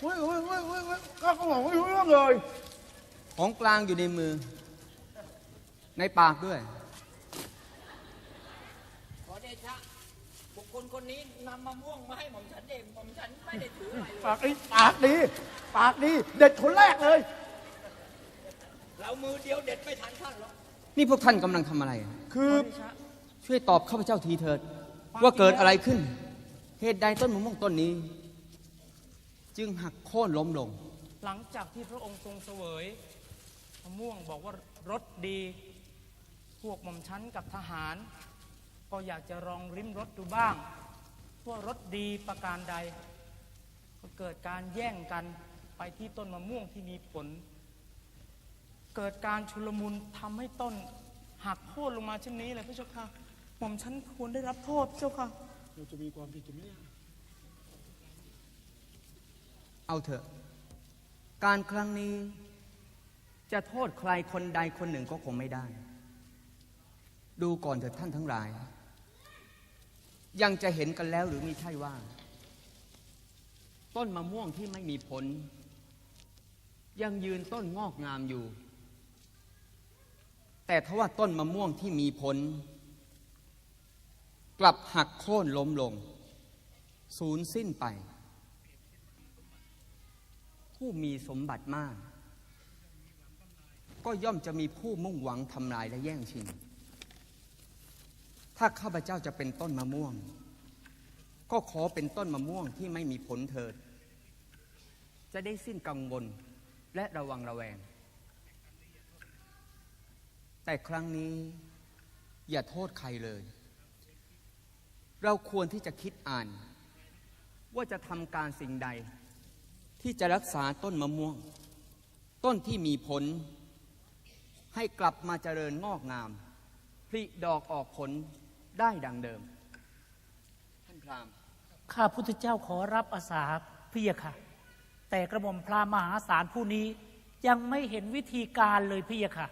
เฮ้ยเฮ้ยเฮ้ยเฮ้ยเฮ้ยข้าก็บอกไม่รู้เรื่องเลย ของกลางอยู่ในมือ ในปากด้วย ขอเดชะ บุคคลคนนี้นำมะม่วงมาให้หม่อมฉันเองหม่อมฉันไม่ได้ถืออะไรเลยปากดีปากดี ปากดี เด็ดคนแรกเลย เรามือเดียวเด็ดไม่ทันท่านหรอกนี่พวกท่านกำลังทำอะไร คือช่วยตอบข้าพเจ้าทีเถิด ว่าเกิดอะไรขึ้น เหตุใดต้นมะม่วงต้นนี้ จึงหักโค่นล้มลง หลังจากที่พระองค์ทรงเสวยมะม่วงบอกว่ารสดี พวกหม่อมชั้นกับทหาร ก็อยากจะลองริมรสดูบ้างว่ารสดีประการใด ก็เกิดการแย่งกันไปที่ต้นมะม่วงที่มีผล เกิดการชุลมุนทำให้ต้นหักโค่นลงมาเช่นนี้เลยพระเจ้าค่ะหม่อมชั้นควรได้รับโทษพระเจ้าค่ะ เราจะมีความผิดตรงนี้ เอาเถอะ การครั้งนี้จะโทษใครคนใดคนหนึ่งก็คงไม่ได้ ดูก่อนเถิดท่านทั้งหลาย ยังจะเห็นกันแล้วหรือไม่ใช่ว่า ต้นมะม่วงที่ไม่มีผล ยังยืนต้นงอกงามอยู่ แต่ทว่าต้นมะม่วงที่มีผล กลับหักโค่นล้มลง สูญสิ้นไป ผู้มีสมบัติมาก ก็ย่อมจะมีผู้มุ่งหวังทำลายและแย่งชิง ถ้าข้าพเจ้าจะเป็นต้นมะม่วง ก็ขอเป็นต้นมะม่วงที่ไม่มีผลเถิด จะได้สิ้นกังวลและระวังระแวง แต่ครั้งนี้อย่าโทษใครเลย เราควรที่จะคิดอ่าน ว่าจะทำการสิ่งใด ที่จะรักษาต้นมะม่วง ต้นที่มีผล ให้กลับมาเจริญงอกงาม ผลิดอกออกผลได้ดังเดิม ท่านพราหมณ์ข้าพุทธเจ้าขอรับอาสาพี่ยค่ะ แต่กระหม่อมพราหมณ์มหาศาลผู้นี้ยังไม่เห็นวิธีการเลยพี่ยค่ะ